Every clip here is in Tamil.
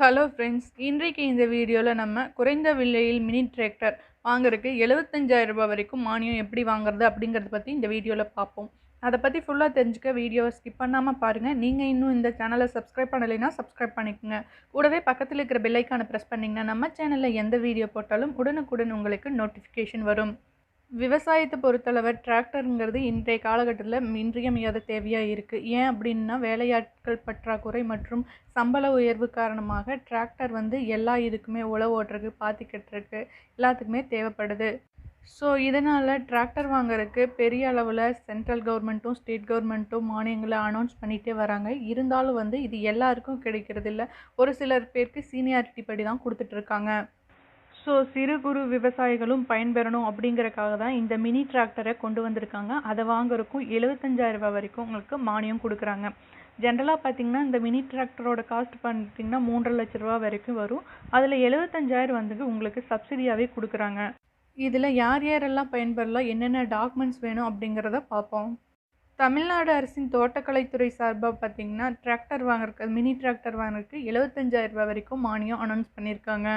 ஹலோ ஃப்ரெண்ட்ஸ் இன்றைக்கு இந்த வீடியோவில் நம்ம குறைந்த விலையில் மினி டிராக்டர் வாங்குறதுக்கு எழுபத்தஞ்சாயிரம் ரூபாய் வரைக்கும் மானியம் எப்படி வாங்குறது அப்படிங்கிறத பற்றி இந்த வீடியோவில் பார்ப்போம். அதை பற்றி ஃபுல்லாக தெரிஞ்சுக்க வீடியோவை ஸ்கிப் பண்ணாமல் பாருங்கள் நீங்கள் இன்னும் இந்த சேனலை சப்ஸ்கிரைப் பண்ணலைன்னா சப்ஸ்கிரைப் பண்ணிக்கோங்க. கூடவே பக்கத்தில் இருக்கிற பெல்லைக்கான ப்ரெஸ் பண்ணிங்கன்னா நம்ம சேனலில் எந்த வீடியோ போட்டாலும் உடனுக்குடன் உங்களுக்கு நோட்டிஃபிகேஷன் வரும். விவசாயத்தை பொறுத்தளவு டிராக்டருங்கிறது இன்றைய காலகட்டத்தில் இன்றியமையாத தேவையாக இருக்குது ஏன் அப்படின்னா வேலையாட்கள் பற்றாக்குறை மற்றும் சம்பள உயர்வு காரணமாக டிராக்டர் வந்து எல்லா இதுக்குமே உழவு ஓட்டுறக்கு பாத்தி கட்டுறக்கு எல்லாத்துக்குமே தேவைப்படுது. ஸோ இதனால் டிராக்டர் வாங்குறதுக்கு பெரிய அளவில் சென்ட்ரல் கவர்மெண்ட்டும் ஸ்டேட் கவர்மெண்ட்டும் மானியங்களை அனௌன்ஸ் பண்ணிகிட்டே வராங்க. இருந்தாலும் வந்து இது எல்லாருக்கும் கிடைக்கிறது இல்லை ஒரு சிலர் பேருக்கு சீனியாரிட்டி படி தான் கொடுத்துட்ருக்காங்க ஸோ சிறு குறு விவசாயிகளும் பயன்பெறணும் அப்படிங்கறக்காக தான் இந்த மினி டிராக்டரை கொண்டு வந்திருக்காங்க. அதை வாங்குறதுக்கும் எழுபத்தஞ்சாயிரம் ரூபாய் வரைக்கும் உங்களுக்கு மானியம் கொடுக்குறாங்க. ஜென்ரலாக பார்த்தீங்கன்னா இந்த மினி டிராக்டரோட காஸ்ட் பார்த்தீங்கன்னா மூன்றரை லட்ச ரூபா வரைக்கும் வரும். அதில் எழுபத்தஞ்சாயிரம் வந்து உங்களுக்கு சப்சிடியாகவே கொடுக்குறாங்க. இதில் யார் யாரெல்லாம் பயன்பெறலாம் என்னென்ன டாக்குமெண்ட்ஸ் வேணும் அப்படிங்கிறத பார்ப்போம் தமிழ்நாடு அரசின் தோட்டக்கலைத்துறை சார்பாக பார்த்தீங்கன்னா டிராக்டர் வாங்குறதுக்கு மினி டிராக்டர் வாங்குறதுக்கு எழுபத்தஞ்சாயிரம் ரூபாய் வரைக்கும் மானியம் அனௌன்ஸ் பண்ணியிருக்காங்க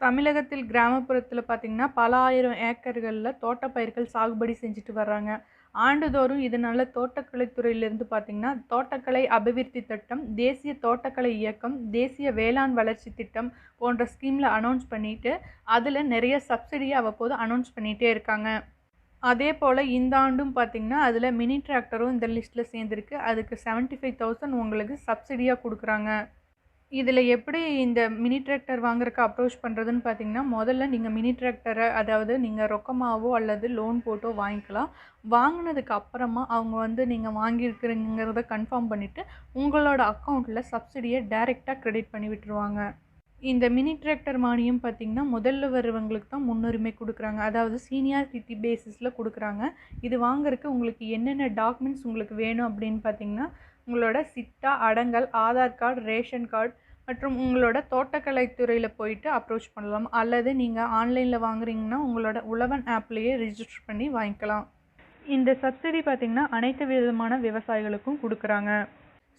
தமிழகத்தில் கிராமப்புறத்தில் பார்த்திங்கன்னா பல ஆயிரம் ஏக்கர்களில் தோட்டப்பயிர்கள் சாகுபடி செஞ்சுட்டு வர்றாங்க. ஆண்டுதோறும் இதனால் தோட்டக்கலைத்துறையிலிருந்து பார்த்திங்கன்னா தோட்டக்கலை அபிவிருத்தி திட்டம் தேசிய தோட்டக்கலை இயக்கம் தேசிய வேளாண் வளர்ச்சி திட்டம் போன்ற ஸ்கீமில் அனௌன்ஸ் பண்ணிவிட்டு அதில் நிறைய சப்சிடியை அவ்வப்போது அனௌன்ஸ் பண்ணிகிட்டே இருக்காங்க. அதே போல் இந்த ஆண்டும் பார்த்திங்கன்னா அதில் மினி டிராக்டரும் இந்த லிஸ்ட்டில் சேர்ந்துருக்கு. அதுக்கு செவன்ட்டி ஃபைவ் தௌசண்ட் உங்களுக்கு சப்சிடியாக கொடுக்குறாங்க. இதில் எப்படி இந்த மினி டிராக்டர் வாங்குறதுக்கு அப்ரோச் பண்ணுறதுன்னு பார்த்தீங்கன்னா முதல்ல நீங்கள் மினி டிராக்டரை அதாவது நீங்கள் ரொக்கமாகவோ அல்லது லோன் போட்டோ வாங்கிக்கலாம். வாங்கினதுக்கு அப்புறமா அவங்க வந்து நீங்கள் வாங்கியிருக்கிறீங்கிறத கன்ஃபார்ம் பண்ணிவிட்டு உங்களோட அக்கௌண்ட்டில் சப்சிடியை டைரெக்டாக க்ரெடிட் பண்ணி விட்டுருவாங்க. இந்த மினி டிராக்டர் மானியம் பார்த்திங்கன்னா முதல்ல வருவங்களுக்கு தான் முன்னுரிமை கொடுக்குறாங்க. அதாவது சீனியாரிட்டி பேசிஸில் கொடுக்குறாங்க. இது வாங்குறதுக்கு உங்களுக்கு என்னென்ன டாக்குமெண்ட்ஸ் உங்களுக்கு வேணும் அப்படின்னு பார்த்தீங்கன்னா உங்களோட சிட்டா அடங்கல் ஆதார் கார்டு ரேஷன் கார்டு மற்றும் உங்களோட தோட்டக்கலைத்துறையில் போயிட்டு அப்ரோச் பண்ணலாம். அல்லது நீங்கள் ஆன்லைனில் வாங்குறீங்கன்னா உங்களோட உழவன் ஆப்லேயே ரிஜிஸ்டர் பண்ணி வாங்கிக்கலாம். இந்த சப்சிடி பார்த்திங்கன்னா அனைத்து விதமான விவசாயிகளுக்கும் கொடுக்குறாங்க.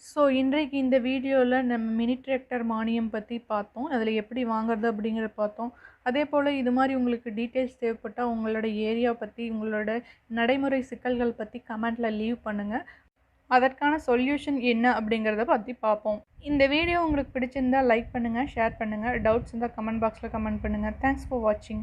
ஸோ இன்றைக்கு இந்த வீடியோவில் நம்ம மினி டிராக்டர் மானியம் பற்றி பார்த்தோம். அதில் எப்படி வாங்குறது அப்படிங்கிறத பார்த்தோம். அதே போல் இது மாதிரி உங்களுக்கு டீட்டெயில்ஸ் தேவைப்பட்டால் உங்களோட ஏரியா பற்றி உங்களோட நடைமுறை சிக்கல்கள் பற்றி கமெண்ட்டில் லீவ் பண்ணுங்கள் அதற்கான சொல்யூஷன் என்ன அப்படிங்கிறத பற்றி பார்ப்போம் இந்த வீடியோ உங்களுக்கு பிடிச்சிருந்தால் லைக் பண்ணுங்கள் ஷேர் பண்ணுங்கள் டவுட்ஸ் இருந்தால் கமெண்ட் பாக்ஸில் கமெண்ட் பண்ணுங்கள் தேங்க்ஸ் ஃபார் வாட்சிங்